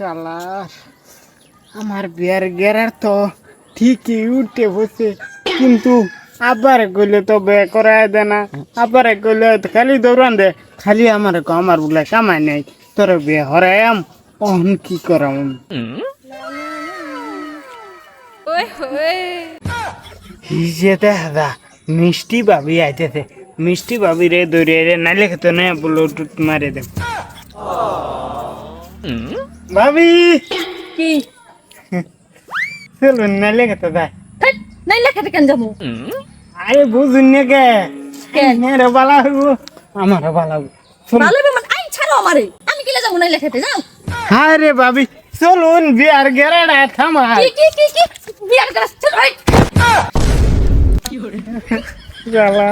শালার আমার বিয়ার গেরার তো ঠিকই উঠে বসে কিন্তু আবার গেলে তো বে করায় দে না আবার গেলে খালি দৌড়ান দে খালি আমার আমার বলে কামাই নাই তোর বিয়ে হরায়াম অহন কি করাম? হিসে দেখা মিষ্টি ভাবি আইতেছে মিষ্টি ভাবি রে দৌড়িয়ে রে নাইলে খেতে না ব্লুটুথ মারে দে ভাবি কি চলুন নাইলে খেতে দেয় হেই, নাই লেখাতে কেন যাব আরে বুঝুন না কে কেন? মেরে বালা হইব আমারও বালা হইব চলুন। ভালো বেমান আইন ছাড়ো আমারে আমি কিলে যাব নাই লেখাতে যাও হ্যাঁ রে ভাবি চলুন বিয়ার গেরাড়া থামা কি কি কি কি বিয়ার করা চল ভাই জ্বালা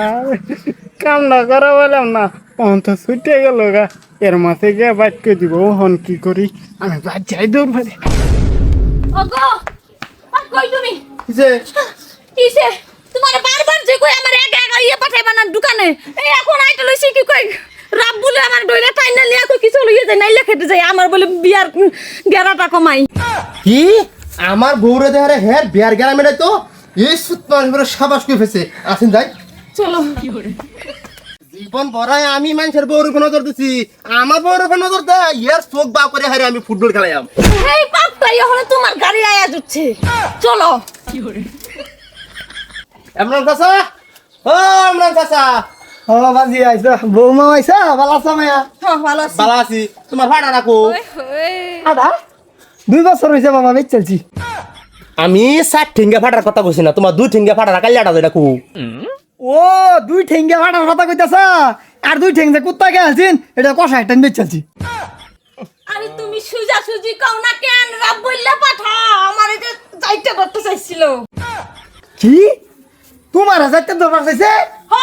কাম না করা বললাম না অন্ত ছুটে গেল গা এর মাসে গিয়ে করে দিব হন কি করি? আমি বাদ যাই দৌড় কই তুমি? কিসে তোমার বারবার যে কই আমার একা একা ইয়ে পাঠাইবা না দোকানে? এই এখন আইতে লইছি কি কই? রাব বলে আমার ডইলা টাইন না লিয়া কই কিছু লইয়া যায় নাই লেখাতে যাই আমার বলে বিয়ার উম, গেরাটা কমাই। কি? আমার বউরে দেহারে বিয়ার গেরা মেটাই তো? এই সুত মানুষ সাবাস করে ফেছে আসেন যাই। চলো। জীবন ভরায় আমি মানুষের বউর উপর নজর দিছি। আমার বউর উপর নজর দেয় ইয়ার চোখ বা করে হারে আমি ফুটবল খেলাইম এই পাপ্পা হলো তোমার গাড়ি আয়া যাচ্ছে। চলো। কি করে এমরান চাচা? ও এমরান চাচা। ও বাজি আইসা বৌমা আইসা ভালো আছো মায়া? হ্যাঁ ভালো আছি। ভালো আছি। তোমার ভাড়া রাখো। আদা দুই বছর হয়েছে বাবা বেচ চলছি আমি সাত ঠিঙ্গা ফাটার কথা কইছি না তোমার দুই ঠিঙ্গা ফাটার কাল্লাটা যেটা কু ও দুই ঠেঙ্গা ফাটার কথা কইতাছা? আর দুই ঠেং যে কুত্তা কে আলছিন এটা কষাই টান চলছি আরে তুমি সুজা সুজি কও না কেন? রাব বললে পাঠা আমার এটা যাইতে করতে চাইছিল। কি? তোমার হাজারটা দরকার চাইছে? হ!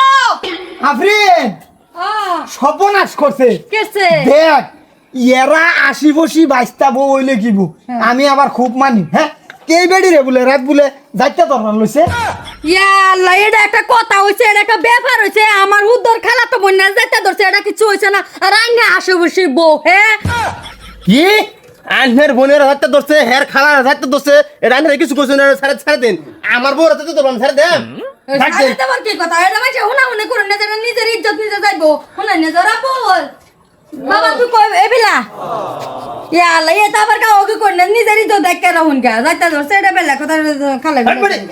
আফরিন! হ্যাঁ সর্বনাশ করছে। কেছে? দেখ এরা আশি বসি বাইশটা বউ হইলে কি বউ আমি আবার খুব মানি হ্যাঁ? কে বেড়ি রে বলে রাত বলে যাইতে দরকার লইছে? ইয়া আল্লাহ এটা একটা কথা হইছে এটা একটা ব্যাপার হইছে। আমার উদ্দর খেলা তো বন্যা যাইতে ধরছে এটা কিছু হইছে না। আর আইনে আসে বসে বউ হ্যাঁ কি? আনহের বোনের হাতে ধরছে হের খালার হাতে ধরছে। এটা আনহের কিছু করছে না ছাড়ে ছাড়ে দেন। আমার বউর হাতে তো ধরলাম ছাড়ে দেন ছাড় দেন। তোমার কি কথা? এটা মাইছে হুনা হুনে করে না যেটা নিজের ইজ্জত নিজে যাইবো। হুনা নিজের বল বাবা তুই কই এবিলা ইয়া এটা আবার কাও কি করে না নিজের ইজ্জত দেখ কেন হুন কা যাইতে ধরছে এটা বেলা কথা খালে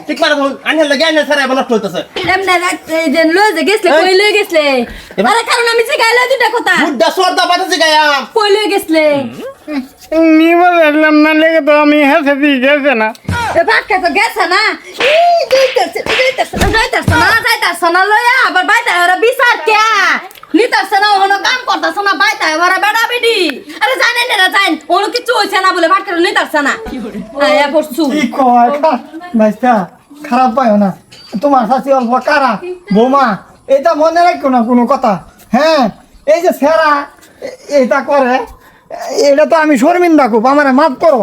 ঠিক মারা ধরুন, আনহের লাগে ছাড়া এবার নষ্ট হইতেছে। এমনে রাখতে যে লয়ে যে গেছলে এই। কই লয়ে গেছলে? আরে কারণ আমি যে গাইলে দুটা কথা। বুড্ডা সোয়ার্দা বাতাসে গায়া। কই লয়ে গেছলে? নিব দেখলাম না লেগে তো আমি হেসে দিয়ে গেছে না। এ বাক্কা তো গেছে না? এই যাইতাছে না যাইতাছে না যাইতাছে না লয়া আবার বাইতা ওরা বিচার কে? নিতাছে না ওনো কাম করতাছে না বাইতা ওরা বেড়া আরে জানেন না জান ওনো কিছু হইছে না বলে না। আয়া পড়ছু। কি কয়? বাইশটা খারাপ পাইও না। তোমার শাশি অল্প কারা? বৌমা এটা মনে রাখো না কোনো কথা। হ্যাঁ এই যে সেরা এটা করে এটা তো আমি শর্মিন্দা খুব আমার মাফ করো।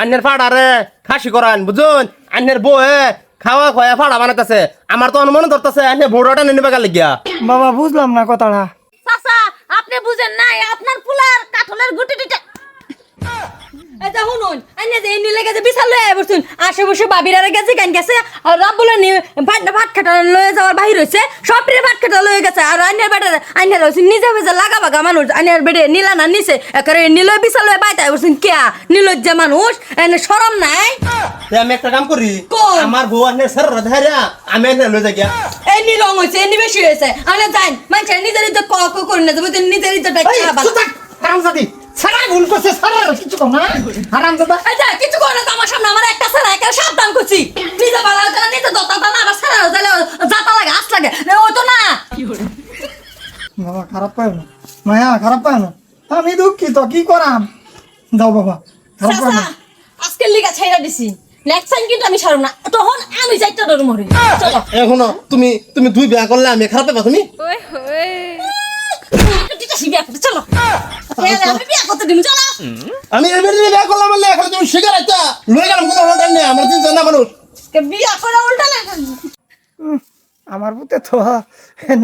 আনহের ফাড়ারে খাসি করান, বুঝুন? আনহের বউয়ে খাওয়া খোয়া ফাড়া বানাইতেছে। আমার তো মনে ধরতেছে বউরাটা নিয়ে নিবে লাগিয়া। বাবা বুঝলাম না কথাটা। চাচা আপনি বুঝেন নাই আপনার কাঠলের গুটি এই যে শুনুন আইনে যে এনে লেগে যে বিশাল লয়ে বসুন আশে বসে বাবিরারে গেছে কেন গেছে? আর রাব ভাত ভাত খাটা লয়ে যাওয়ার বাহির হইছে সব রে ভাত খাটা লয়ে গেছে আর আইনের বেটা আইনের হইছে নিজে ভেজে লাগা বাগা মানুষ আইনের বেড়ে নিলা না নিছে একারে নিল বিশাল লয়ে বাইতে বসুন কিয়া নিলজ্জা মানুষ এনে শরম নাই? আমি একটা কাম করি আমার বউ আনহের সার ধরে আমি আনহের লয়ে যাই। এই নি রং হইছে বেশি হয়েছে আনে যাই মানুষের নিজের ইজ্জত ক ক করে না যাবে নিজের ইজ্জত হারামজাদি সারা ভুল করছে সারা কিছু কম না। হারামজাদা আচ্ছা কিছু করে না তো আমার সামনে আমার একটা সারা একটা সাবধান করছি। নিজে হচ্ছে না নিজে দতা দানা আবার সারা হচ্ছে যাতা লাগে আস লাগে। ও তো না। বাবা খারাপ পায় না। মায়া খারাপ পায় না। আমি দুঃখিত কি করাম? যাও বাবা খারাপ পায় না। আজকে লিগা ছাইরা দিছি। নেক্সট টাইম কিন্তু আমি ছাড়ব না। তখন আমি যাইতে ডর মরে এখনও তুমি তুমি দুই বিয়া করলে আমি খারাপ পাবা তুমি? দিতেছি বিয়া করতে চলো। আমি বিয়া করতে দিমু চলো। আমি এবার বিয়া করলাম বললে এখন তুমি শিকার একটা লয়ে গেলাম কোনো হল নেই? আমার তিন জানা মানুষ। বিয়া করে উল্টা লাগে আমার বুতে তো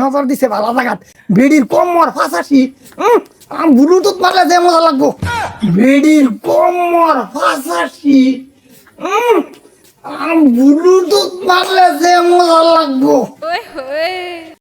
নজর দিছে ভালো জায়গাত বেডির কমর ফাঁসাসি আম ব্লুটুথ মারলে যে মজা লাগবো। বেডির কমর ফাঁসাশি। আম ব্লুটুথ মারলে যে মজা লাগবো।